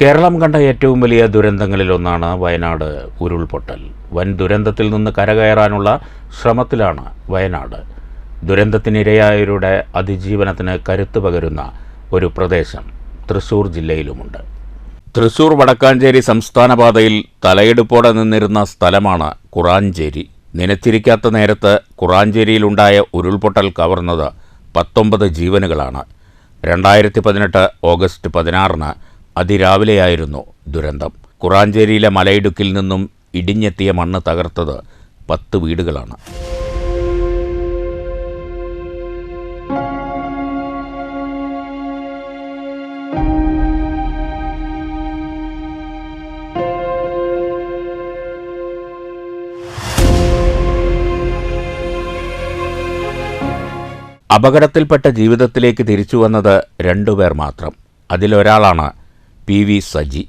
കേരളം കണ്ട ഏറ്റവും വലിയ ദുരന്തങ്ങളിലൊന്നാണ് വയനാട് ഉരുൾപൊട്ടൽ. വൻ ദുരന്തത്തിൽ നിന്ന് കരകയറാനുള്ള ശ്രമത്തിലാണ് വയനാട്. ദുരന്തത്തിനിരയായവരുടെ അതിജീവനത്തിന് കരുത്തു പകരുന്ന ഒരു പ്രദേശം തൃശൂർ ജില്ലയിലുമുണ്ട്. തൃശൂർ വടക്കാഞ്ചേരി സംസ്ഥാന പാതയിൽ തലയെടുപ്പോടെ നിന്നിരുന്ന സ്ഥലമാണ് കുറാഞ്ചേരി. നനച്ചിരിക്കാത്ത നേരത്ത് കുറാഞ്ചേരിയിലുണ്ടായ ഉരുൾപൊട്ടൽ കവർന്നത് പത്തൊമ്പത് ജീവനുകളാണ്. രണ്ടായിരത്തി പതിനെട്ട് ഓഗസ്റ്റ് പതിനാറിന് അതിരാവിലെയായിരുന്നു ദുരന്തം. കുറാഞ്ചേരിയിലെ മലയിടുക്കിൽ നിന്നും ഇടിഞ്ഞെത്തിയ മണ്ണ് തകർത്തത് പത്ത് വീടുകളാണ്. അപകടത്തിൽപ്പെട്ട ജീവിതത്തിലേക്ക് തിരിച്ചു വന്നത് രണ്ടുപേർ മാത്രം. അതിലൊരാളാണ് പി വി സജി.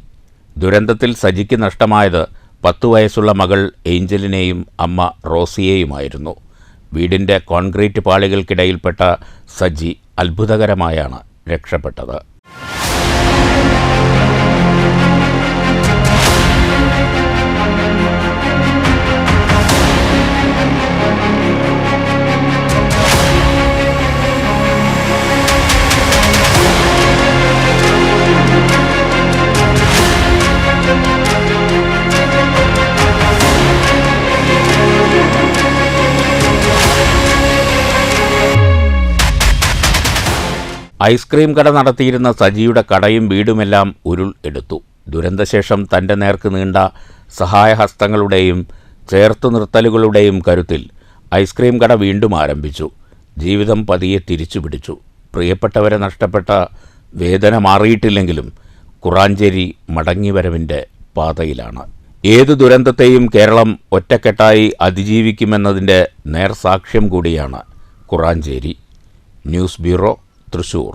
ദുരന്തത്തിൽ സജിക്ക് നഷ്ടമായത് പത്തു വയസ്സുള്ള മകൾ ഏഞ്ചലിനെയും അമ്മ റോസിയെയുമായിരുന്നു. വീടിന്റെ കോൺക്രീറ്റ് പാളികൾക്കിടയിൽപ്പെട്ട സജി അത്ഭുതകരമായാണ് രക്ഷപ്പെട്ടത്. ഐസ്ക്രീം കട നടത്തിയിരുന്ന സജിയുടെ കടയും വീടുമെല്ലാം ഉരുൾ എടുത്തു. ദുരന്തശേഷം തന്റെ നേർക്ക് നീണ്ട സഹായഹസ്തങ്ങളുടെയും ചേർത്തു നിർത്തലുകളുടെയും കരുത്തിൽ ഐസ്ക്രീം കട വീണ്ടും ആരംഭിച്ചു. ജീവിതം പതിയെ തിരിച്ചു പിടിച്ചു. പ്രിയപ്പെട്ടവരെ നഷ്ടപ്പെട്ട വേദന മാറിയിട്ടില്ലെങ്കിലും കുറാഞ്ചേരി മടങ്ങിവരവിന്റെ പാതയിലാണ്. ഏതു ദുരന്തത്തെയും കേരളം ഒറ്റക്കെട്ടായി അതിജീവിക്കുമെന്നതിന്റെ നേർസാക്ഷ്യം കൂടിയാണ് കുറാഞ്ചേരി. News bureau Thrissur